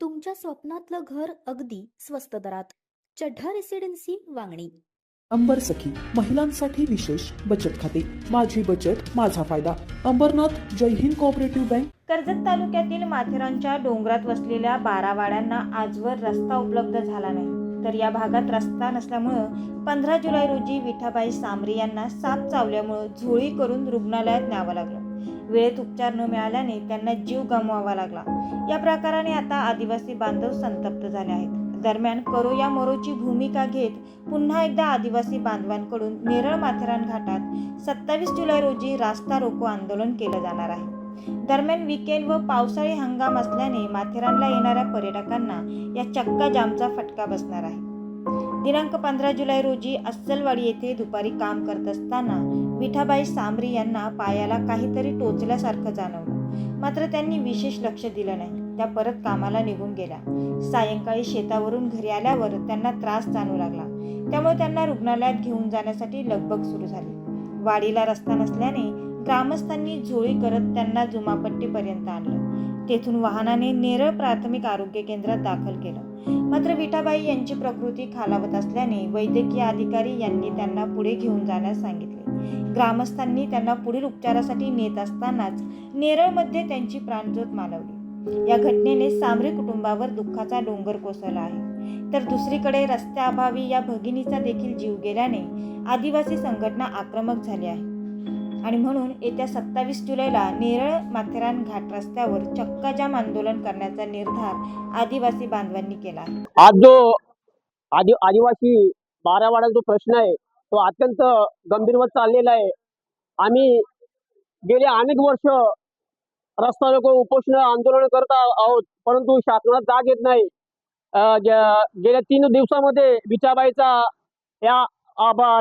तुमच्या स्वप्नातलं घर अगदी स्वस्त दरात. चढ्ढा रेसिडेन्सी वांगणी. अंबर सखी महिलांसाठी विशेष बचत खाते. माझी बचत माझा फायदा. अंबरनाथ जय हिंद कोऑपरेटिव्ह बँक कर्जत तालुक्यातील माथेरानच्या डोंगरात वसलेल्या बारा वाड्यांना आजवर रस्ता उपलब्ध झाला नाही. तर या भागात रस्ता नसल्यामुळं पंधरा जुलै रोजी विठाबाई सांबरे यांना साप चावल्यामुळं झोळी करून रुग्णालयात न्यावं लागलं. वेळेत उपचार न मिळाल्याने त्यांना जीव गमवावा लागला. या प्रकाराने आता आदिवासी बांधव संतप्त झाले आहेत. दरम्यान करो या मोरोची भूमिका घेत पुन्हा एकदा आदिवासी बांधवांकडून नेरळ माथेरान घाटात सत्तावीस जुलै रोजी रास्ता रोको आंदोलन केलं जाणार आहे. दरम्यान विकेंड व पावसाळी हंगाम असल्याने माथेरानला येणाऱ्या पर्यटकांना या चक्का जामचा फटका बसणार आहे. दिनांक पंधरा जुलै रोजी अस्सलवाडी येथे दुपारी काम करत असताना विठाबाई सांबरी यांना पायाला काहीतरी टोचल्यासारखं जाणवलं. मात्र त्यांनी विशेष लक्ष दिलं नाही. त्या परत कामाला निघून गेल्या. सायंकाळी शेतावरून घरी आल्यावर त्यांना त्रास जाणू लागला. त्यामुळे त्यांना रुग्णालयात घेऊन जाण्यासाठी लगबग सुरू झाली. वाडीला रस्ता नसल्याने ग्रामस्थांनी झोळी करत त्यांना जुमापट्टीपर्यंत आणलं. तेथून वाहनाने नेरळ प्राथमिक आरोग्य केंद्रात दाखल केलं. मात्र विठाबाई यांची प्रकृती खालावत असल्याने वैद्यकीय अधिकारी यांनी त्यांना पुढे घेऊन जाण्यास सांगितले. ग्रामस्थांनी त्यांना पुढील उपचारासाठी नेत असतानाच नेरळमध्ये त्यांची प्राणज्योत मालवली. या घटनेने सामरी कुटुंबावर दुःखाचा डोंगर कोसळला आहे. तर दुसरीकडे रस्त्याअभावी या भगिनीचा देखील जीव गेल्याने आदिवासी संघटना आक्रमक झाली आहे. आणि म्हणून येत्या सत्तावीस जुलैला नेरळ माथेरान घाट रस्त्यावर चक्काजाम आंदोलन करण्याचा निर्धार आदिवासी बांधवांनी केला. आज जो आदि आदिवासी बारावाडा जो प्रश्न आहे तो अत्यंत गंभीर होत चाललेला आहे. आम्ही गेले अनेक वर्ष रस्ता रोको उपोषण आंदोलन करत आहोत परंतु शासनात जाग येत नाही. गेल्या तीन दिवसामध्ये विचाबाईचा या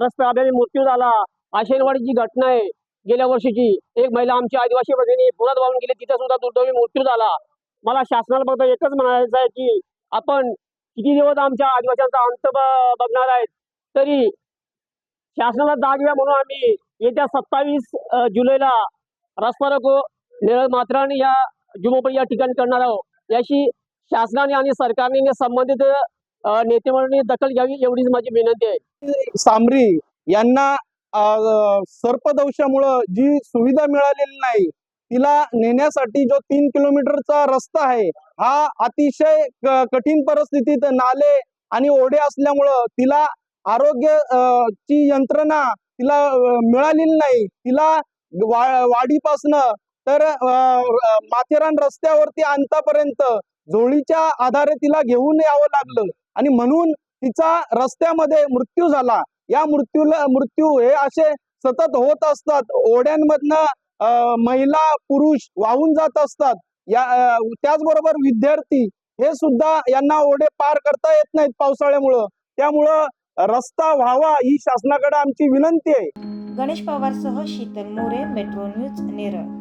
रस्ता अपघाती मृत्यू झाला. आशेनवाडीची घटना आहे. गेल्या वर्षीची. एक महिला आमची आदिवासी भगिनी पुण्यात वाहून गेली. तिथे सुद्धा दुर्दैवी मृत्यू झाला. मला शासनाला फक्त एकच म्हणायचं आहे की आपण किती दिवस आमच्या आदिवासींचा अंत बघणार आहेत? तरी शासनाला जाग द्या म्हणून आम्ही येत्या सत्तावीस जुलैला रस्ता रोको निळळ मात्राने या जुमोपडी या ठिकाणी करणार आहोत. याशी शासनाने आणि सरकारने संबंधित नेतेमंडळी दखल घ्यावी एवढीच माझी विनंती आहे. सामरी यांना सर्पदंशामुळं जी सुविधा मिळालेली नाही तिला नेण्यासाठी जो तीन किलोमीटरचा रस्ता आहे हा अतिशय कठीण परिस्थितीत नाले आणि ओढे असल्यामुळं तिला आरोग्य ची यंत्रणा तिला मिळालेली नाही. तिला वा वाडीपासनं तर माथेरान रस्त्यावरती आणतापर्यंत झोळीच्या आधारे तिला घेऊन यावं लागलं. आणि म्हणून तिचा रस्त्यामध्ये मृत्यू झाला. या मृत्यूला मृत्यू हे असे सतत होत असतात. ओढ्यांमधनं महिला पुरुष वाहून जात असतात. या त्याचबरोबर विद्यार्थी हे सुद्धा यांना ओढे पार करता येत नाहीत पावसाळ्यामुळं. त्यामुळं रस्ता व्हावा ही शासनाकडे आमची विनंती आहे. गणेश पवारसह शीतल मोरे मेट्रो न्यूज नेरळ.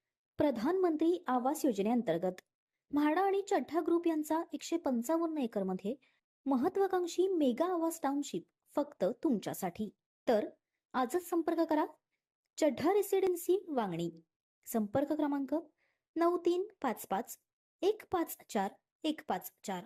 प्रधानमंत्री आवास योजनेअंतर्गत म्हाडा आणि चड्ढा ग्रुप यांचा एकशे पंचावन्न एकरमध्ये महत्वाकांक्षी मेगा आवास टाउनशिप फक्त तुमच्यासाठी. तर आजच संपर्क करा. चड्ढा रेसिडेन्सी वांगणी. संपर्क क्रमांक नऊ तीन पाच पाच एक पाच चार एक पाच चार.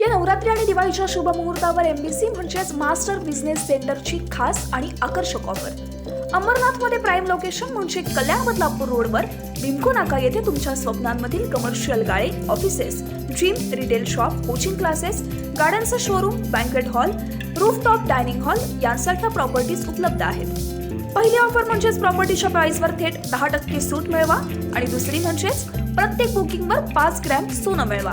या नवरात्री आणि दिवाळीच्या शुभमुहूर्तावर एमबीसी म्हणजेच मास्टर बिझनेस सेंटरची खास आणि आकर्षक ऑफर अंबरनाथमध्ये प्राईम लोकेशन म्हणजे कल्याण बदलापूर रोडवर भिमको नाका येथे तुमच्या स्वप्नांमधील कमर्शियल गाळे offices gym retail shop coaching classes गाड्यांचं showroom banquet hall rooftop dining hall यांसारख्या प्रॉपर्टीज उपलब्ध आहेत. पहिली ऑफर म्हणजेच प्रॉपर्टीच्या प्राइसवर थेट दहा टक्के सूट मिळवा आणि दुसरी म्हणजेच प्रत्येक बुकिंगवर पाच ग्रॅम सोनं मिळवा.